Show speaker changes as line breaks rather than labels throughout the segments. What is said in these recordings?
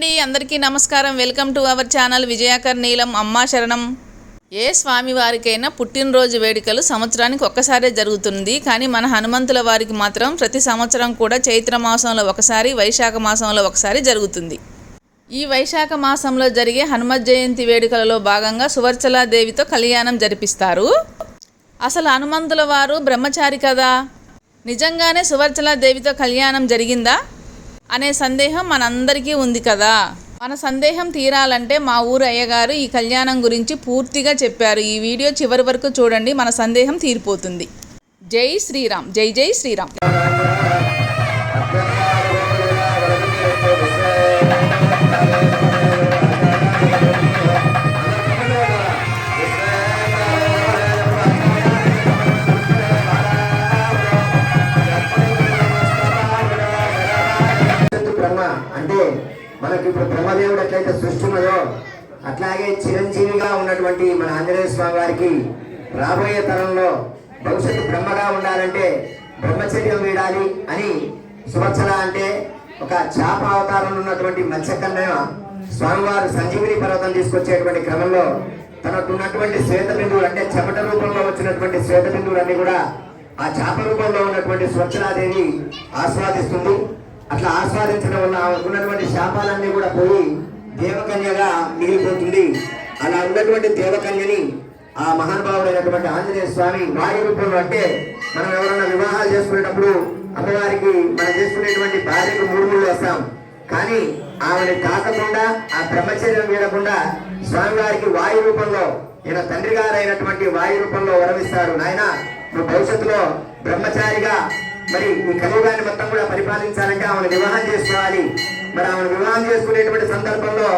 అండి. అందరికీ నమస్కారం. వెల్కమ్ టు అవర్ ఛానల్ విజయాకర్ నీలం అమ్మా శరణం. ఏ స్వామి వారికైనా పుట్టినరోజు వేడుకలు సంవత్సరానికి ఒక్కసారే జరుగుతుంది. కానీ మన హనుమంతుల వారికి మాత్రం ప్రతి సంవత్సరం కూడా చైత్ర మాసంలో ఒకసారి వైశాఖ మాసంలో ఒకసారి జరుగుతుంది. ఈ వైశాఖ మాసంలో జరిగే హనుమత్ జయంతి వేడుకలలో భాగంగా సువర్చలాదేవితో కళ్యాణం జరిపిస్తారు. అసలు హనుమంతుల వారు బ్రహ్మచారి కదా? నిజంగానే సువర్చలాదేవితో కళ్యాణం జరిగిందా? అనే సందేహం మనందరికీ ఉంది కదా. మన సందేహం తీరాలంటే మా ఊరు అయ్యగారు ఈ కళ్యాణం గురించి పూర్తిగా చెప్పారు. ఈ వీడియో చివరి వరకు చూడండి మన సందేహం తీరిపోతుంది. జై శ్రీరామ్ జై జై శ్రీరామ్.
బ్రహ్మ అంటే మనకి ఇప్పుడు బ్రహ్మదేవుడు ఎట్లయితే సృష్టి ఉన్నదో అట్లాగే చిరంజీవిగా ఉన్నటువంటి మన ఆంజనేయ స్వామి వారికి రాబోయే తరంలో భవిష్యత్తు బ్రహ్మగా ఉండాలంటే బ్రహ్మచర్యం వీడాలి అని సువత్సల అంటే ఒక చాప అవతారంలో ఉన్నటువంటి మత్స్యకన్య స్వామివారు సంజీవిని పర్వతం తీసుకొచ్చేటువంటి క్రమంలో తనకు ఉన్నటువంటి శ్వేత బిందువులు అంటే చెమట రూపంలో వచ్చినటువంటి శ్వేత బిందువులన్నీ కూడా ఆ చాప రూపంలో ఉన్నటువంటి స్వచ్ఛలాదేవి ఆస్వాదిస్తుంది. అట్లా ఆస్వాదించడం వల్ల ఉన్నటువంటి శాపాలన్నీ కూడా పోయి దేవకన్యగా మిగిలిపోతుంది. అలా ఉన్నటువంటి దేవకన్యని ఆ మహానుభావుడైనటువంటి ఆంజనేయ స్వామి వాయు రూపంలో అంటే మనం ఎవరైనా వివాహాలు చేసుకునేటప్పుడు అమ్మవారికి మనం చేసుకునేటువంటి భార్యకు మూడు మూడు కానీ ఆమెను తాకకుండా ఆ బ్రహ్మచర్యం వీడకుండా స్వామివారికి వాయు రూపంలో ఈయన తండ్రి గారైనటువంటి వాయు రూపంలో వరమిస్తారు. నాయన నువ్వు భవిష్యత్తులో బ్రహ్మచారిగా మరి ఈ కలియుగాన్ని మొత్తం కూడా పరిపాలించాలంటే ఆమెను వివాహం చేసుకోవాలి. మరి ఆమెను వివాహం చేసుకునేటువంటి సందర్భంలో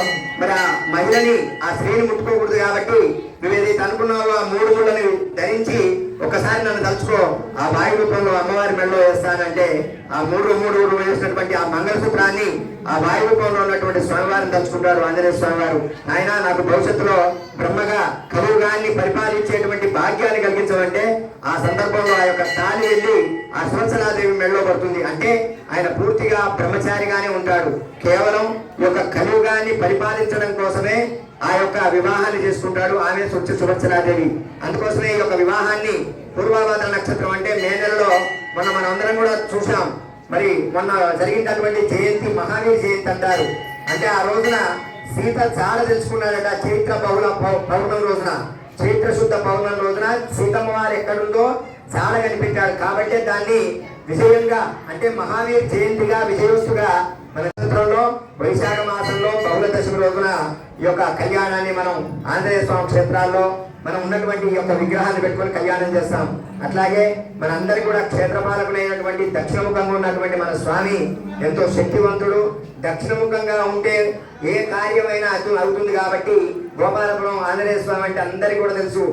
మరి ఆ మహిళని ఆ స్త్రీని ముట్టుకోకూడదు కాబట్టి నువ్వు ఏదైతే అనుకున్నావో ఆ మూడు ముళ్ళని ధరించి ఒకసారి నన్ను తలుచుకో ఆ వాయు రూపంలో అమ్మవారి మెడలో వేస్తానంటే ఆ మూడు మూడు మూడు వేసినటువంటి ఆ మంగళసూత్రాన్ని ఆ వాయు రూపంలో ఉన్నటువంటి స్వామి తలుచుకుంటారు ఆంజనేయ స్వామి వారు. ఆయన నాకు భవిష్యత్తులో బ్రహ్మగా కలువుగాన్ని పరిపాలించేటువంటి భాగ్యాన్ని కలిగించమంటే ఆ సందర్భంలో ఆ యొక్క తాలి వెళ్ళి ఆ సువత్సలాదేవి మెడలో పడుతుంది. అంటే ఆయన పూర్తిగా బ్రహ్మచారిగానే ఉంటాడు. కేవలం ఈ యొక్క కలియుగాన్ని పరిపాలించడం కోసమే ఆ యొక్క వివాహాన్ని చేసుకుంటాడు ఆమె సొచ్చి సువత్సరాదేవి అందుకోసమే ఈ యొక్క వివాహాన్ని పూర్వాభాద్ర నక్షత్రం అంటే మే నెలలో మొన్న మనం అందరం కూడా చూసాం మరి మొన్న జరిగినటువంటి జయంతి మహావీర్ జయంతి అంటారు. అంటే ఆ రోజున సీత చాలా తెలుసుకున్నాడట చైత్ర బహుళ పౌ- పౌర్ణమి రోజున. చైత్ర శుద్ధ పౌర్ణమి రోజున సీతమ్మ వారు ఎక్కడుందో చాలా కనిపించాడు కాబట్టి దాన్ని విజయంగా అంటే మహావీర్ జయంతిగా విజయోత్సుగా మన నక్షత్రంలో వైశాఖ మాసంలో బహుళ దశమి రోజున ఈ యొక్క కళ్యాణాన్ని మనం ఆంజనేయ స్వామి క్షేత్రాల్లో మనం ఉన్నటువంటి ఈ యొక్క విగ్రహాన్ని పెట్టుకొని కళ్యాణం చేస్తాం. అట్లాగే మనందరికీ కూడా క్షేత్రపాలకులైనటువంటి దక్షిణముఖంగా ఉన్నటువంటి మన స్వామి ఎంతో శక్తివంతుడు. దక్షిణముఖంగా ఉంటే ఏ కార్యమైనా అవుతుంది కాబట్టి గోపాలపురం ఆంజనేయ స్వామి అంటే అందరికీ కూడా తెలుసు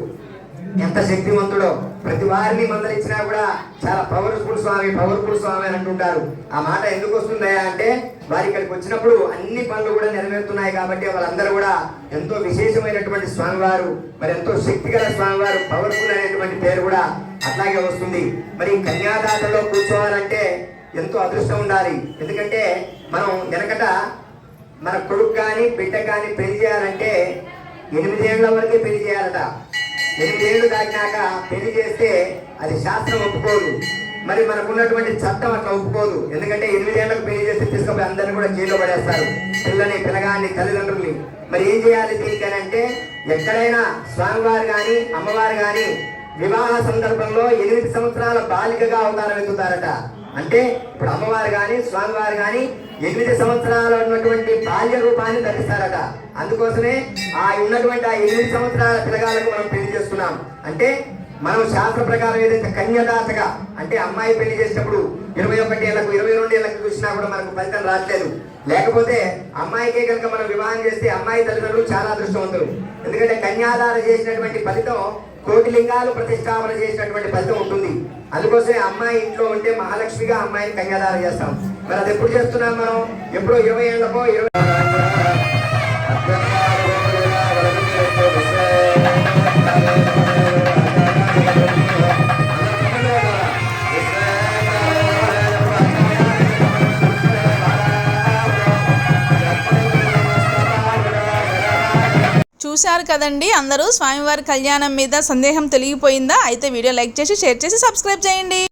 ఎంత శక్తివంతుడో. ప్రతి వారిని మందలిచ్చినా కూడా చాలా పవర్ఫుల్ స్వామి పవర్ఫుల్ స్వామి అని అంటుంటారు. ఆ మాట ఎందుకు వస్తుందయా అంటే వారి ఇక్కడికి వచ్చినప్పుడు అన్ని పనులు కూడా నెరవేరుతున్నాయి కాబట్టి వాళ్ళందరూ కూడా ఎంతో విశేషమైనటువంటి స్వామివారు మరి ఎంతో శక్తిగల స్వామివారు పవర్ఫుల్ అనేటువంటి పేరు కూడా అట్లాగే వస్తుంది. మరి కన్యాదాతలో కూర్చోవాలంటే ఎంతో అదృష్టం ఉండాలి. ఎందుకంటే మనం వెనకట మన కొడుకు కానీ బిడ్డ కానీ పెళ్ళి చేయాలంటే ఎనిమిదేళ్ళ వరకే పెళ్ళి చేయాలట. ఎనిమిదేళ్ళు దాటినాక పెళ్ళి చేస్తే అది శాస్త్రం ఒప్పుకోదు. మరి మనకున్నటువంటి చట్టం అట్లా ఒప్పుకోదు. ఎందుకంటే ఎనిమిదేళ్ళకు పెళ్ళి చేస్తే తీసుకుపోయి అందరిని కూడా జైల్లో పడేస్తారు. పిల్లని పిల్లగాన్ని తల్లిదండ్రుల్ని. మరి ఏం చేయాలి దీనికి అని అంటే ఎక్కడైనా స్వామివారు కానీ అమ్మవారు కానీ వివాహ సందర్భంలో ఎనిమిది సంవత్సరాల బాలికగా అవతారం ఎత్తుతారట. అంటే ఇప్పుడు అమ్మవారు కానీ స్వామివారు కానీ ఎనిమిది సంవత్సరాలు ఉన్నటువంటి బాల్య రూపాన్ని ధరిస్తారట. అందుకోసమే ఆ ఉన్నటువంటి ఆ ఎనిమిది సంవత్సరాల పిల్లగాలకు మనం పెళ్ళి చేస్తున్నాం. అంటే మనం శాస్త్ర ప్రకారం ఏదైతే కన్యదాతగా అంటే అమ్మాయి పెళ్ళి చేసినప్పుడు ఇరవై ఒకటి ఏళ్ళకు ఇరవై రెండు ఏళ్ళకు చూసినా కూడా మనకు ఫలితం రావట్లేదు. లేకపోతే అమ్మాయికే కనుక మనం వివాహం చేస్తే అమ్మాయి తల్లిదండ్రులు చాలా అదృష్టవంతులు. ఎందుకంటే కన్యాదాన చేసినటువంటి ఫలితం కోటి లింగాలు ప్రతిష్టాపన చేసినటువంటి ఫలితం ఉంటుంది. అందుకోసమే అమ్మాయి ఇంట్లో ఉంటే మహాలక్ష్మిగా అమ్మాయిని కన్యాదానం చేస్తాం. మరి అది ఎప్పుడు చేస్తున్నాం మనం? ఎప్పుడో ఇరవై ఏళ్ళకో ఇరవై
చూశారు కదండి అందరూ. స్వామివారి కళ్యాణం మీద సందేహం తెలిగిపోయిందా? అయితే వీడియో లైక్ చేసి షేర్ చేసి సబ్స్క్రైబ్ చేయండి.